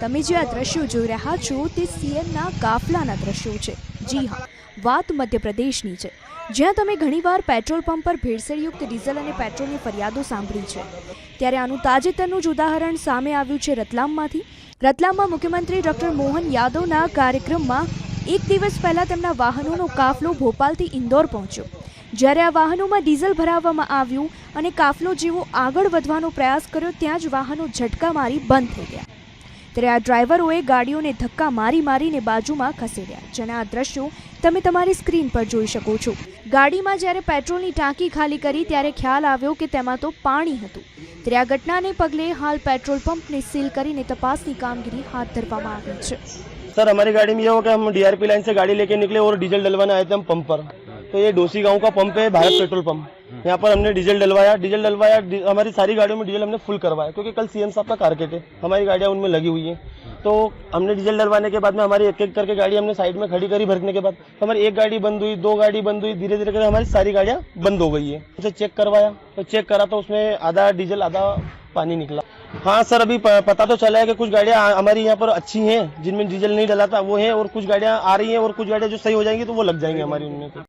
તમે જે આ દ્રશ્યો જોઈ રહ્યા છો તે સીએમના કાફલાના દ્રશ્યો છે. જી હા, વાત મધ્યપ્રદેશની છે. જ્યાં તમે ઘણીવાર પેટ્રોલ પંપ પર ભેળસેળયુક્ત ડીઝલ અને પેટ્રોલની ફરિયાદો સાંભળી છે. ત્યારે આનું તાજેતરનું જ ઉદાહરણ સામે આવ્યું છે રતલામમાંથી. રતલામમાં મુખ્યમંત્રી ડોક્ટર મોહન યાદવના કાર્યક્રમમાં એક દિવસ પહેલાં તેમના વાહનોનો કાફલો ભોપાલથી ઇન્દોર પહોંચ્યો. જ્યારે આ વાહનોમાં ડીઝલ ભરાવવામાં આવ્યું અને કાફલો જેવો આગળ વધવાનો પ્રયાસ કર્યો, ત્યાં જ વાહનો ઝટકા મારી બંધ થઈ ગયા. ત્યારે આ ડ્રાઈવરોએ ગાડીઓને ધક્કા મારી મારીને બાજુમાં ખસેડ્યા જેના આ દ્રશ્યો તમે તમારી સ્ક્રીન પર જોઈ શકો છો ગાડીમાં જ્યારે પેટ્રોલની ટાંકી ખાલી કરી ત્યારે ખ્યાલ આવ્યો કે તેમાં તો પાણી હતું ત્યારે આ ઘટનાને પગલે હાલ પેટ્રોલ પંપને સીલ કરીને તપાસની કામગીરી હાથ ધરવામાં આવી છે सर हमारी गाड़ी में ये हो कि हम डीआरपी लाइन से गाड़ी लेके निकले और डीजल डलवाने आए थे हम पंप पर तो ये डोसी गांव का पंप है भारत पेट्रोल पंप यहाँ पर हमने डीजल डलवाया डीजल डलवाया डी- हमारी सारी गाड़ियों में डीजल हमने फुल करवाया क्योंकि कल सीएम साहब का कारकेट है। हमारी गाड़ियाँ उनमें लगी हुई हैं। तो हमने डीजल डलवाने के बाद में हमारी एक एक करके गाड़ी हमने साइड में खड़ी करी भरने के बाद। तो हमारी एक गाड़ी बंद हुई दो गाड़ी बंद हुई धीरे धीरे करके हमारी सारी गाड़ियाँ बंद हो गई है। उसे चेक करवाया तो चेक करा तो उसमें आधा डीजल आधा पानी निकला। हाँ सर अभी पता तो चला है कि कुछ गाड़ियाँ हमारी यहाँ पर अच्छी हैं जिनमें डीजल नहीं डला था वो है और कुछ गाड़ियाँ आ रही हैं और कुछ गाड़ियाँ जो सही हो जाएँगी तो वो लग जाएँगी हमारी उनमें।